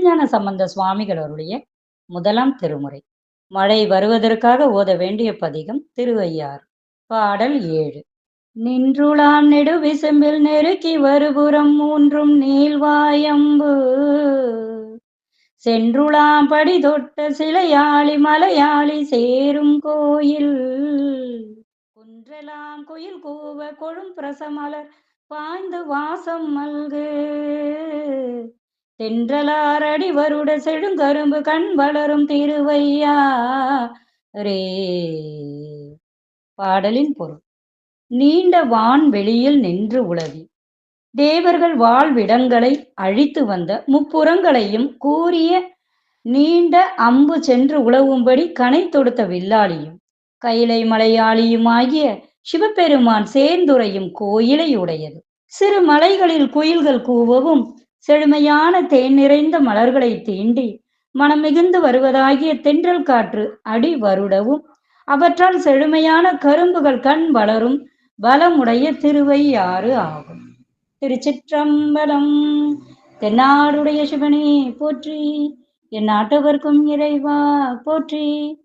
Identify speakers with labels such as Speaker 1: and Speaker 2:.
Speaker 1: திருஞான சம்பந்த சுவாமிகள் அவருடைய முதலாம் திருமுறை. மழை வருவதற்காக ஓத வேண்டிய பதிகம் திருவையாறு. பாடல் ஏழு. நின்றுளாம் நெடு விசம்பில் நெருக்கி வருபுறம் மூன்றும் நீள்வாயம்பு சென்றுளாம் படி தொட்ட சிலையாளி மலையாளி சேரும் கோயில். குன்றலாம் குயில் கூவ கொழும் பிரசமலர் பாய்ந்து வாசம் மல்கு. தென்றலாரடி வருட செழுங்கரும்பு கண் வளரும் திருவையா. ரே. பாடலின் பொருள். நீண்ட வான் வெளியில் நின்று உலவி. தேவர்கள் வாழ்விடங்களை அழித்து வந்த முப்புறங்களையும் கூறிய நீண்ட அம்பு சென்று உழவும்படி கனை தொடுத்த வில்லாளியும் கைலை மலையாளியுமாகிய சிவபெருமான் சேர்ந்துரையும் கோயிலை உடையது சிறு மலைகளில் குயில்கள் கூவவும் செழுமையான தேன் நிறைந்த மலர்களை தீண்டி மனம் மிகுந்து வருவதாகிய தென்றல் காற்று அடி வருடவும். அவற்றால் செழுமையான கரும்புகள் கண் வளரும். பலமுடைய திருவையாறு ஆகும்? திருச்சிற்றம்பலம். தென்னாடுடைய சிவனே போற்றி. என் நாட்டவர்க்கும் இறைவா போற்றி.